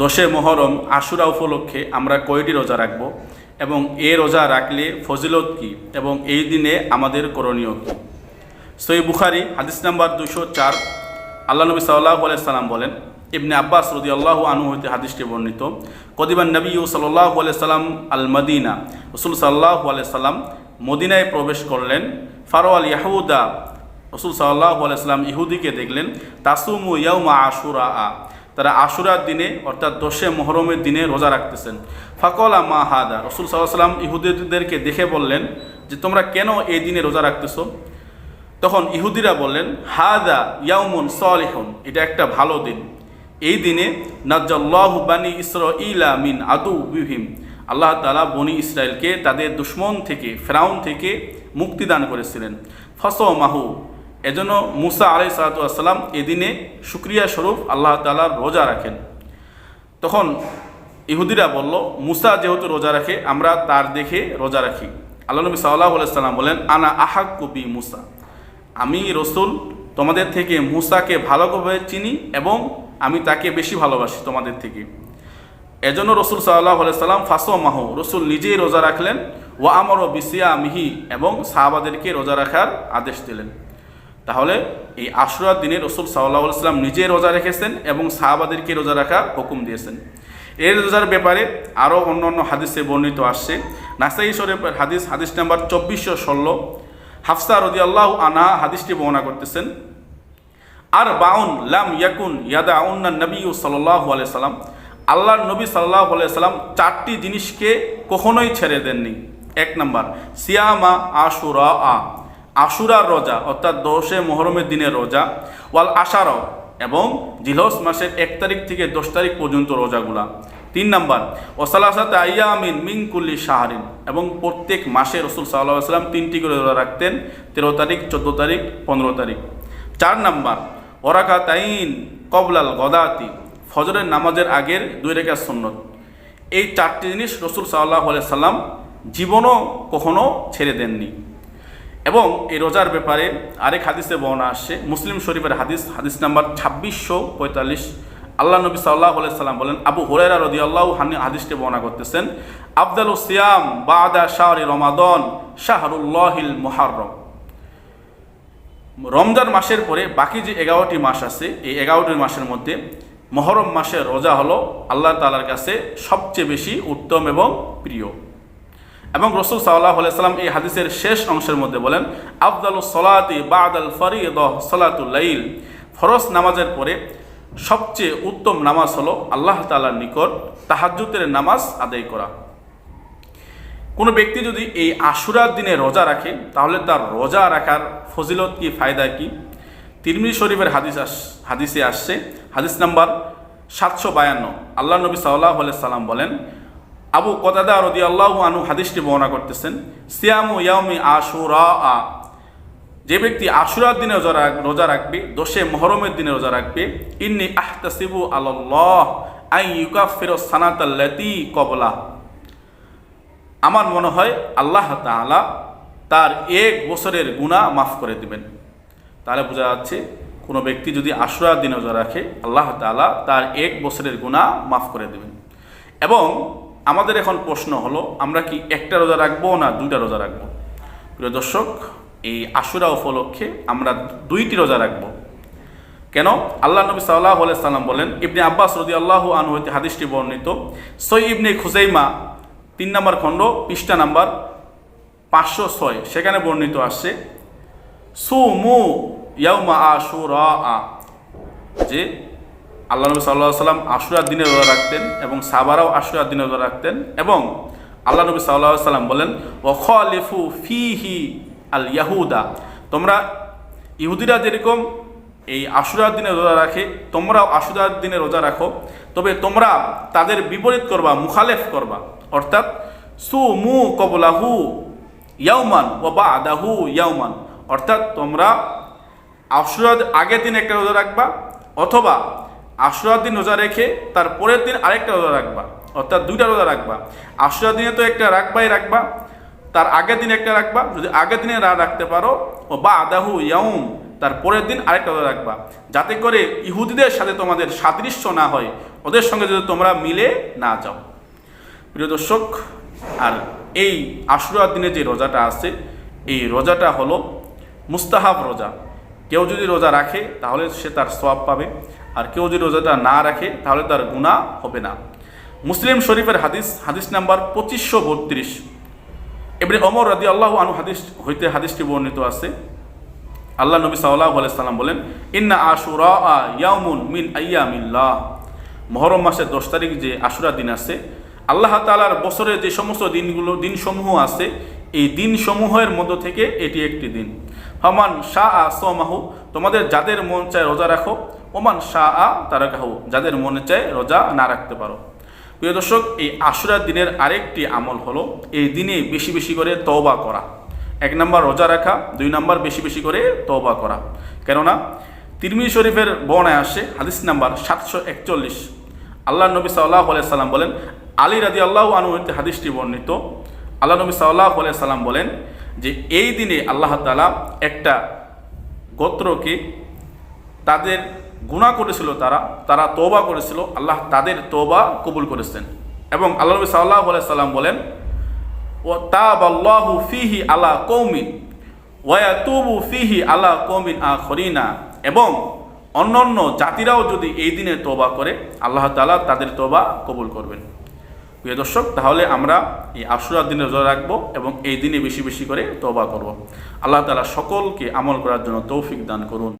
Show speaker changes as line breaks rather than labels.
দশে মহরম আশুরা উপলক্ষে আমরা কয়টি রোজা রাখব এবং এ রোজা রাখলে ফজিলত কি এবং এই দিনে আমাদের করণীয় কী? সই বুখারি, হাদিস নাম্বার দুশো চার। আল্লাহ নবী সাল্লাহ সাল্লাম বলেন, ইবনে আব্বাস রদি আল্লাহ আনু হইতে হাদিসটি বর্ণিত, কদিবান নবী সাল্লাহ সাল্লাম আল মদিনা রসুল সাল্লাহ সাল্লাম মদিনায় প্রবেশ করলেন। ফারোয়াল ইয়াহুদা, রসুল সাল্লাহ সাল্লাম ইহুদিকে দেখলেন, তাসুমু ইয়াউমা আশুরা আ তারা আশুরার দিনে, অর্থাৎ দশে মহরমের দিনে রোজা রাখতেছেন। ফাকলা মা হাদা, রসুল সাল্লাম ইহুদিদেরকে দেখে বললেন যে, তোমরা কেন এই দিনে রোজা রাখতেছ? তখন ইহুদিরা বললেন, হাদা ইয়াউমুন সলিহন, এটা একটা ভালো দিন। এই দিনে নাজ্জাল্লাহু বানি ইসর ইলা মিন আদু বিহিম আল্লাহ তালা বনি ইসরায়েলকে তাদের দুশ্মন থেকে, ফেরাউন থেকে মুক্তি দান করেছিলেন। ফস মাহু এজন্য মুসা আলাই সালাতাম এদিনে সুক্রিয়া স্বরূপ আল্লাহ তালার রোজা রাখেন। তখন ইহুদিরা বলল, মুসা যেহেতু রোজা রাখে, আমরা তার দেখে রোজা রাখি। আল্লাহ নবী সাল্লাহ সাল্লাম বলেন, আনা আহাক কবি মুসা। আমি রসুল, তোমাদের থেকে মুসাকে ভালোভাবে চিনি এবং আমি তাকে বেশি ভালোবাসি তোমাদের থেকে। এজন্য রসুল সাল্লাহ সাল্লাম ফাঁসো মাহ রসুল নিজেই রোজা রাখলেন ও আমরও বিসিয়া মিহি এবং সাহাবাদেরকে রোজা রাখার আদেশ দিলেন। তাহলে এই আশুরার দিনে রসুল সাল্লাহ সাল্লাম নিজে রোজা রেখেছেন এবং সাহাবাদেরকে রোজা রাখার হুকুম দিয়েছেন। এই রোজার ব্যাপারে আরও অন্য অন্য হাদিসে বর্ণিত আসছে। নাসাই শরীফের হাদিস হাদিস নাম্বার চব্বিশশো ষোলো। হাফসা রদি আল্লাহ আনা হাদিসটি বর্ণনা করতেছেন, আর বাউন লাম ইয়াকুন ইয়াদা আউন্না নবী সাল্লাহ সাল্লাম আল্লাহর নবী সাল্লাহ সাল্লাম চারটি জিনিসকে কখনোই ছেড়ে দেননি। এক নম্বর, সিয়ামা আশুরা আ আশুরার রোজা, অর্থাৎ দশে মহরমের দিনের রোজা, ওয়াল আশারও এবং জিলহস মাসের এক তারিখ থেকে দশ তারিখ পর্যন্ত রোজাগুলা। তিন নাম্বার ওসালাসাতে আইয়ামিন মিংকুল্লি শাহরিন, এবং প্রত্যেক মাসে রসুল সাল্লাহ সাল্লাম তিনটি করে রোজা রাখতেন, তেরো তারিখ, চোদ্দ তারিখ, পনেরো তারিখ। চার নাম্বার ওরাকা তাইন কবলাল গদাতি, ফজরের নামাজের আগের দুই রেখা সন্ন্যত এই চারটি জিনিস রসুল সাল্লাহ সাল্লাম জীবনও কখনো ছেড়ে দেননি। এবং এই রোজার ব্যাপারে আরেক হাদিসে বর্ণনা আসছে, মুসলিম শরীফের হাদিস হাদিস নাম্বার ছাব্বিশশো পঁয়তাল্লিশ। আল্লাহ নবী সাল্লাহ সাল্লাম বলেন, আবু হুরাইরা রদি আল্লাহ হাদিসটি বর্ণনা করতেছেন আবদাল সিয়াম বাদা শাহরি রমাদন শাহরুল্লাহিল মোহারম রমজান মাসের পরে বাকি যে এগারোটি মাস আছে, এই এগারোটি মাসের মধ্যে মহরম মাসের রোজা হলো আল্লাহ তালার কাছে সবচেয়ে বেশি উত্তম এবং প্রিয়। এবং রসুল সাল্লাহ সাল্লাম এই হাদিসের শেষ অংশের মধ্যে বলেন আবদাল সলাতি বাদ আল ফরিদ সলাতুল্লাইল ফরজ নামাজের পরে সবচেয়ে উত্তম নামাজ হলো আল্লাহ তালার নিকট তাহাজুতের নামাজ আদায় করা। কোনো ব্যক্তি যদি এই আশুরার দিনে রোজা রাখে, তাহলে তার রোজা রাখার ফজিলত কি, ফায়দা কি? তিরমি শরীফের হাদিস আস, হাদিসে আসছে, হাদিস নাম্বার সাতশো বায়ান্ন। আল্লাহ নবী সাল্লাহ সাল্লাম বলেন আবু কতাদা রদি আল্লাহ আনু হাদিসটি বর্ণনা করতেছেন, সিয়ামু ইয়াউমি আশুরা আ। যে ব্যক্তি আশুরার দিনে রোজা রোজা রাখবে, দোষে মহরমের দিনে রোজা রাখবে, ইন্নি আহতাসিবু আল্লাহ আই ইউকাফির সানাতাল্লাতি কবলা। আমার মনে হয় আল্লাহ তাআলা তার এক বছরের গুণা মাফ করে দিবেন। তাহলে বোঝা যাচ্ছে কোনো ব্যক্তি যদি আশুরার দিনে রোজা রাখে, আল্লাহ তাআলা তার এক বছরের গুণা মাফ করে দেবেন। এবং আমাদের এখন প্রশ্ন হলো, আমরা কি একটা রোজা রাখব না দুইটা রোজা রাখব? প্রিয় দর্শক, এই আশুরা উপলক্ষে আমরা দুইটি রোজা রাখব। কেন? আল্লাহ নবী সাল্লাহ সাল্লাম বলেন, ইবনে আব্বাস রদি আল্লাহ আনু হইতে হাদিসটি বর্ণিত, সই ইবনে খুজাইমা, তিন নম্বর খণ্ড, পৃষ্ঠা নাম্বার পাঁচশো ছয়, সেখানে বর্ণিত আসছে সু মু ইয়াউমা আশুরা আ যে আল্লাহ নবী সাল্লাহ সাল্লাম আশুরার দিনে রোজা রাখতেন এবং সাবারাও আশুরার দিনে রোজা রাখতেন এবং আল্লাহ নবী সাল্লাহ সাল্লাম বলেন ওখলিফু ফিহি আল ইয়াহুদা তোমরা ইহুদিরা যেরকম এই আশুরার দিনে রোজা রাখে, তোমরাও আশুরার দিনে রোজা রাখো। তবে তোমরা তাদের বিপরীত করবা, মুখালেফ করবা। অর্থাৎ সু মু কবলাহু ইয়াউমান ও বা আদাহু ইয়াউমান অর্থাৎ, তোমরা আশুরার আগের দিন একটা রোজা রাখবা, অথবা আশুরার দিন রোজা রেখে তার পরের দিন আরেকটা রোজা রাখবা, অর্থাৎ দুইটা রোজা রাখবা। আশুরার দিনে তো একটা রাখবাই রাখবা, তার আগের দিন একটা রাখবা। যদি আগের দিনে রাখতে পারো, ও বা আদাহু ইয়াউম, তার পরের দিন আরেকটা রোজা রাখবা। যাতে করে ইহুদিদের সাথে তোমাদের সাদৃশ্য না হয়, ওদের সঙ্গে যদি তোমরা মিলে না যাও। প্রিয় দর্শক, আর এই আশুরার দিনে যে রোজাটা আছে, এই রোজাটা হলো মুস্তাহাব রোজা। কেউ যদি রোজা রাখে, তাহলে সে তার সওয়াব পাবে। আর কেউ যদি রোজাটা না রাখে, তাহলে তার গুণা হবে না। মুসলিম শরীফের হাদিস হাদিস নাম্বার পঁচিশশো বত্রিশ। এবারে অমর রাদি আল্লাহ আনু হাদিস, হইতে হাদিসটি বর্ণিত আছে। আল্লাহ নবী সাল্লাহ সাল্লাম বলেন, ইন্না আশুরা ইয়ামুন মিন আইয়ামিল্লাহ। মহরম মাসের দশ তারিখ যে আশুরা দিন আছে, আল্লাহ তালার বছরের যে সমস্ত দিনগুলো, দিনসমূহ আছে, এই দিনসমূহের মধ্য থেকে এটি একটি দিন। হমান শাহ আ সমাহু তোমাদের যাদের মন চায় রোজা রাখো ওমান শাহ আ তারাকাহু, যাদের মনে চায় রোজা না রাখতে পারো। প্রিয় দর্শক, এই আশুরার দিনের আরেকটি আমল হলো এই দিনে বেশি বেশি করে তওবা করা। এক নম্বর রোজা রাখা, দুই নম্বর বেশি বেশি করে তওবা করা। কেননা তিরমি শরীফের বর্ণায় আসে, হাদিস নাম্বার সাতশো একচল্লিশ। আল্লাহ নবী সাল্লাহ সাল্লাম বলেন, আলী রাদি আল্লাহ আনু হাদিসটি বর্ণিত। আল্লাহ নবী সাল্লাহ সাল্লাম বলেন যে, এই দিনে আল্লাহ তালা একটা গোত্রকে তাদের গুণা করেছিল তারা তারা তোবা করেছিল, আল্লাহ তাদের তোবা কবুল করেছেন। এবং আল্লাহ নবী সাল্লাহ সাল্লাম বলেন ও তাবাল্লাহু ফিহি আলা কৌমিন ওয়াতুবু ফিহি আলা কৌমিন আ খরিনা এবং অন্যান্য জাতিরাও যদি এই দিনে তোবা করে, আল্লাহ তালা তাদের তোবা কবুল করবেন। প্রিয় দর্শক, তাহলে আমরা এই আশুরার দিনে রোজা রাখব এবং এই দিনে বেশি বেশি করে তোবা করব। আল্লাহ তালা সকলকে আমল করার জন্য তৌফিক দান করুন।